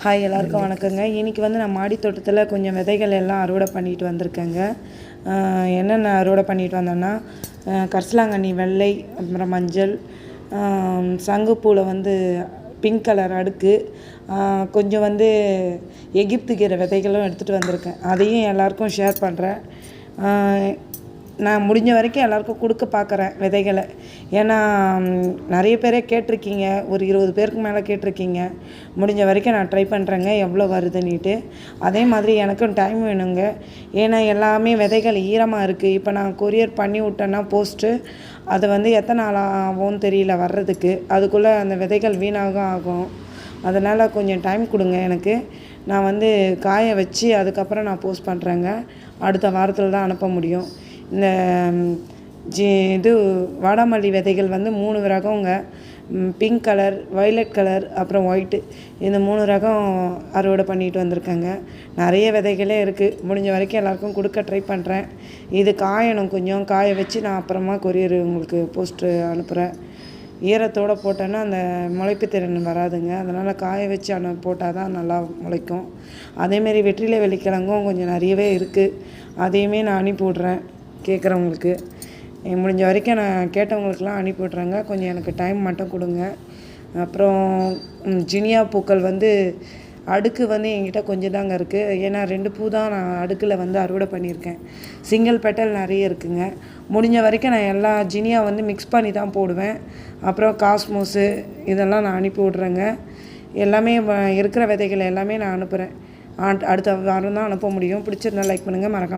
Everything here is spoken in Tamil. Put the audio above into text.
ஹாய் எல்லாருக்கும் வணக்கங்க. இன்றைக்கி வந்து நான் மாடி தோட்டத்தில் கொஞ்சம் விதைகள் எல்லாம் அறுவடை பண்ணிட்டு வந்திருக்கேங்க. என்னென்ன அறுவடை பண்ணிட்டு வந்தேன்னா கரிசலாங்கண்ணி வெள்ளை அப்புறம் மஞ்சள் சங்குப்பூவில் வந்து பிங்க் கலர் அடுக்கு கொஞ்சம் வந்து எகிப்து கீரை விதைகளும் எடுத்துகிட்டு வந்திருக்கேன். அதையும் எல்லாருக்கும் ஷேர் பண்ணுறேன் நான் முடிஞ்ச வரைக்கும் எல்லாருக்கும் கொடுக்க பார்க்குறேன் விதைகளை. ஏன்னா நிறைய பேரே கேட்டிருக்கீங்க. ஒரு இருபது பேருக்கு மேலே கேட்டிருக்கீங்க. முடிஞ்ச வரைக்கும் நான் ட்ரை பண்ணுறேங்க எவ்வளோ வருதுன்னுட்டு. அதே மாதிரி எனக்கும் டைம் வேணுங்க. ஏன்னா எல்லாமே விதைகள் ஈரமாக இருக்குது இப்போ நான் கொரியர் பண்ணி விட்டேன்னா போஸ்ட்டு அது வந்து எத்தனை நாள் ஆகும்னு தெரியல வர்றதுக்கு. அதுக்குள்ளே அந்த விதைகள் வீணாக ஆகும். அதனால் கொஞ்சம் டைம் கொடுங்க எனக்கு. நான் வந்து காய வச்சு அதுக்கப்புறம் நான் போஸ்ட் பண்ணுறேங்க அடுத்த வாரத்தில் தான் அனுப்ப முடியும். இந்த ஜி இது வாடாமல்லி விதைகள் வந்து மூணு ரகங்க. பிங்க் கலர் வயலட் கலர் அப்புறம் ஒயிட்டு இந்த மூணு ரகம் அறுவடை பண்ணிட்டு வந்திருக்கேங்க. நிறைய விதைகளே இருக்குது முடிஞ்ச வரைக்கும் எல்லாருக்கும் கொடுக்க ட்ரை பண்ணுறேன் இது காயணும் கொஞ்சம். காய வச்சு நான் அப்புறமா கொரியர் உங்களுக்கு போஸ்ட்டு அனுப்புகிறேன் ஈரத்தோடு போட்டோன்னா அந்த முளைப்பு திறன் வராதுங்க. அதனால் காய வச்சு அனு போட்டால் தான் நல்லா முளைக்கும். அதேமாரி வெற்றிலை வெள்ளிக்கிழங்கும் கொஞ்சம் நிறையவே இருக்குது அதையுமே நான் அனுப்பி விட்றேன். கேட்குறவங்களுக்கு. முடிஞ்ச வரைக்கும் நான் கேட்டவங்களுக்கெல்லாம் அனுப்பி விட்றேங்க கொஞ்சம் எனக்கு டைம் மட்டும் கொடுங்க. அப்புறம் ஜினியா பூக்கள் வந்து அடுக்கு வந்து என்கிட்ட கொஞ்சம் தாங்க இருக்குது ஏன்னா ரெண்டு பூ தான் நான் அடுக்கில் வந்து அறுவடை பண்ணியிருக்கேன். சிங்கிள் பெட்டல் நிறைய இருக்குங்க. முடிஞ்ச வரைக்கும் நான் எல்லா ஜினியா வந்து மிக்ஸ் பண்ணி தான் போடுவேன். அப்புறம் காஸ்மோஸு இதெல்லாம் நான் அனுப்பி விட்றேங்க எல்லாமே வ- இருக்கிற விதைகள் எல்லாமே நான் அனுப்புகிறேன் அடுத்த வாரம் தான் அனுப்ப முடியும். பிடிச்சிருந்தா லைக் பண்ணுங்கள் மறக்காம